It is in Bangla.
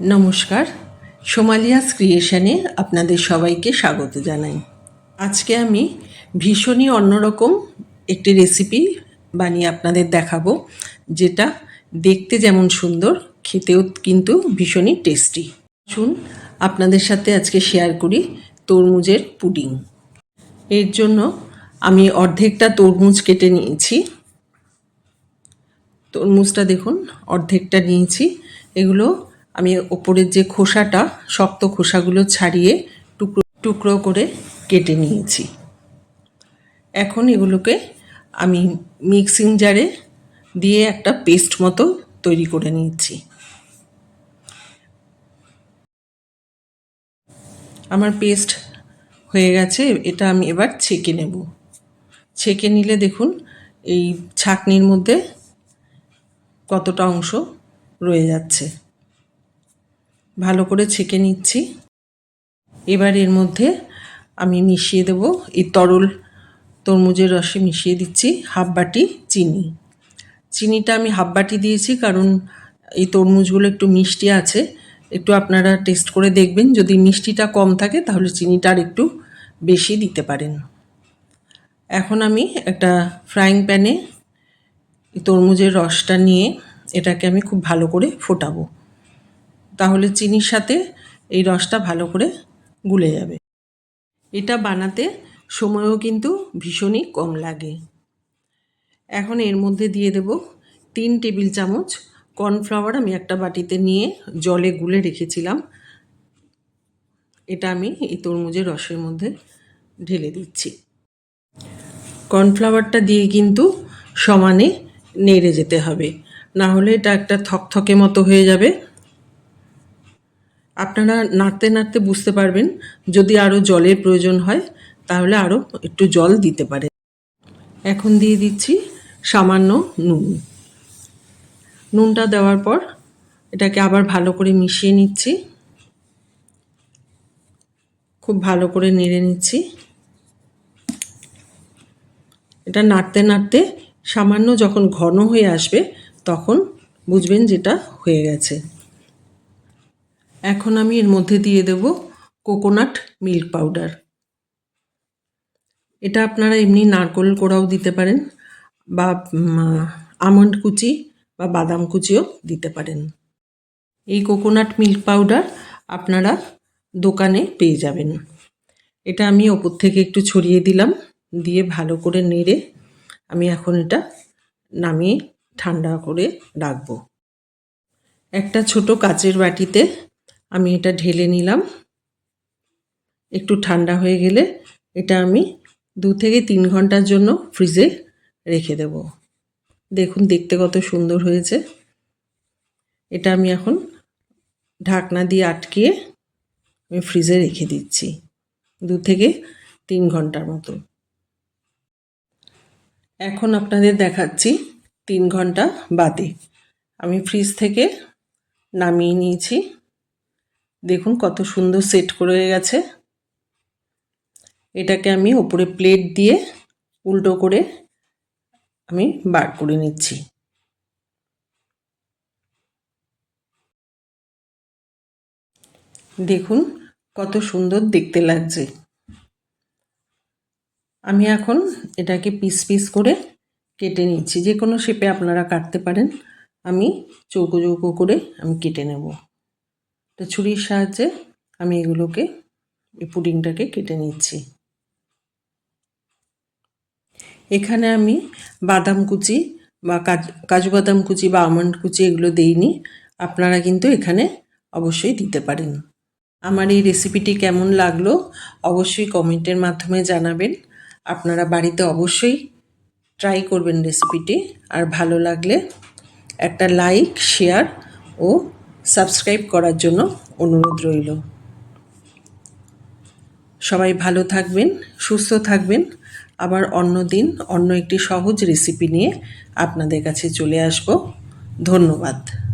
নমস্কার। সোমালিয়াস ক্রিয়েশনে আপনাদের সবাইকে স্বাগত জানাই। আজকে আমি ভীষণই অন্যরকম একটি রেসিপি বানিয়ে আপনাদের দেখাবো, যেটা দেখতে যেমন সুন্দর, খেতেও কিন্তু ভীষণই টেস্টি শুন আপনাদের সাথে আজকে শেয়ার করি তরমুজের পুডিং। এর জন্য আমি অর্ধেকটা তরমুজ কেটে নিয়েছি। তরমুজটা দেখুন, অর্ধেকটা নিয়েছি। এগুলো আমি ওপরের যে খোসাটা, শক্ত খোসাগুলো ছাড়িয়ে টুকরো টুকরো করে কেটে নিয়েছি। এখন এগুলোকে আমি মিক্সিং জারে দিয়ে একটা পেস্ট মতো তৈরি করে নিয়েছি। আমার পেস্ট হয়ে গেছে, এটা আমি এবার ছেঁকে নেব। ছেঁকে নিলে দেখুন, এই ছাকনির মধ্যে কতটা অংশ রয়ে যাচ্ছে। ভালো করে ছেঁকে নিচ্ছি। এবার এর মধ্যে আমি মিশিয়ে দেব এই তরল তরমুজের রসে মিশিয়ে দিচ্ছি হাফ বাটি চিনি। চিনিটা আমি হাফ বাটি দিয়েছি কারণ এই তরমুজগুলো একটু মিষ্টি আছে। একটু আপনারা টেস্ট করে দেখবেন। যদি মিষ্টিটা কম থাকে তাহলে চিনিটা আর একটু বেশি দিতে পারেন। এখন আমি একটা ফ্রাইং প্যানে তরমুজের রসটা নিয়ে এটাকে আমি খুব ভালো করে ফোটাবো। তাহলে চিনির সাথে এই রসটা ভালো করে গুলে যাবে। এটা বানাতে সময়ও কিন্তু ভীষণই কম লাগে। এখন এর মধ্যে দিয়ে দেব তিন টেবিল চামচ কর্নফ্লাওয়ার আমি একটা বাটিতে নিয়ে জলে গুলে রেখেছিলাম। এটা আমি এই তরমুজের রসের মধ্যে ঢেলে দিচ্ছি। কর্নফ্লাওয়ারটা দিয়ে কিন্তু সমানে নেড়ে যেতে হবে। না হলে এটা একটা থকথকে মতো হয়ে যাবে। আপনারা নাড়তে নাড়তে বুঝতে পারবেন, যদি আরও জলের প্রয়োজন হয়, তাহলে আরও একটু জল দিতে পারে এখন দিয়ে দিচ্ছি সামান্য নুন। নুনটা দেওয়ার পর এটাকে আবার ভালো করে মিশিয়ে নিচ্ছি। খুব ভালো করে নেড়ে নিচ্ছি। এটা নাড়তে নাড়তে সামান্য যখন ঘন হয়ে আসবে, তখন বুঝবেন যেটা হয়ে গেছে। এখন আমি এর মধ্যে দিয়ে দেব কোকোনাট মিল্ক পাউডার। এটা আপনারা এমনি নারকোল কোড়াও দিতে পারেন বা আমন্ড কুচি বা বাদাম কুচিও দিতে পারেন। এই কোকোনাট মিল্ক পাউডার আপনারা দোকানে পেয়ে যাবেন। এটা আমি ওপর থেকে একটু ছড়িয়ে দিলাম, দিয়ে ভালো করে নেড়ে আমি এখন এটা নামিয়ে ঠান্ডা করে রাখব। একটা ছোট কাচের বাটিতে আমি এটা ঢেলে নিলাম। একটু ঠান্ডা হয়ে গেলে এটা আমি দু থেকে তিন ঘণ্টার জন্য ফ্রিজে রেখে দেব। দেখুন, দেখতে কত সুন্দর হয়েছে। এটা আমি এখন ঢাকনা দিয়ে আটকিয়ে আমি ফ্রিজে রেখে দিচ্ছি, দু থেকে তিন ঘণ্টার মতো। এখন আপনাদের দেখাচ্ছি তিন ঘণ্টা বাদে। আমি ফ্রিজ থেকে নামিয়ে নিয়েছি। দেখুন কত সুন্দর সেট করে গেছে। এটাকে আমি ওপরে প্লেট দিয়ে উল্টো করে আমি বার করে নিচ্ছি। দেখুন কত সুন্দর দেখতে লাগছে। আমি এখন এটাকে পিস পিস করে কেটে নিচ্ছি। যে কোনো শেপে আপনারা কাটতে পারেন। আমি চৌকো চৌকো করে আমি কেটে নেব। তো ছুরির সাহায্যে আমি এগুলোকে, এই পুডিংটাকে কেটে নিচ্ছি। এখানে আমি বাদাম কুচি বা কাজু বাদাম কুচি বা আমন্ড কুচি এগুলো দেইনি। আপনারা কিন্তু এখানে অবশ্যই দিতে পারেন। আমার এই রেসিপিটি কেমন লাগল অবশ্যই কমেন্টের মাধ্যমে জানাবেন। আপনারা বাড়িতে অবশ্যই ট্রাই করবেন রেসিপিটি। আর ভালো লাগলে একটা লাইক, শেয়ার ও সাবস্ক্রাইব করার জন্য অনুরোধ রইল। সবাই ভালো থাকবেন, সুস্থ থাকবেন। আবার অন্য দিন অন্য একটি সহজ রেসিপি নিয়ে আপনাদের কাছে চলে আসব। ধন্যবাদ।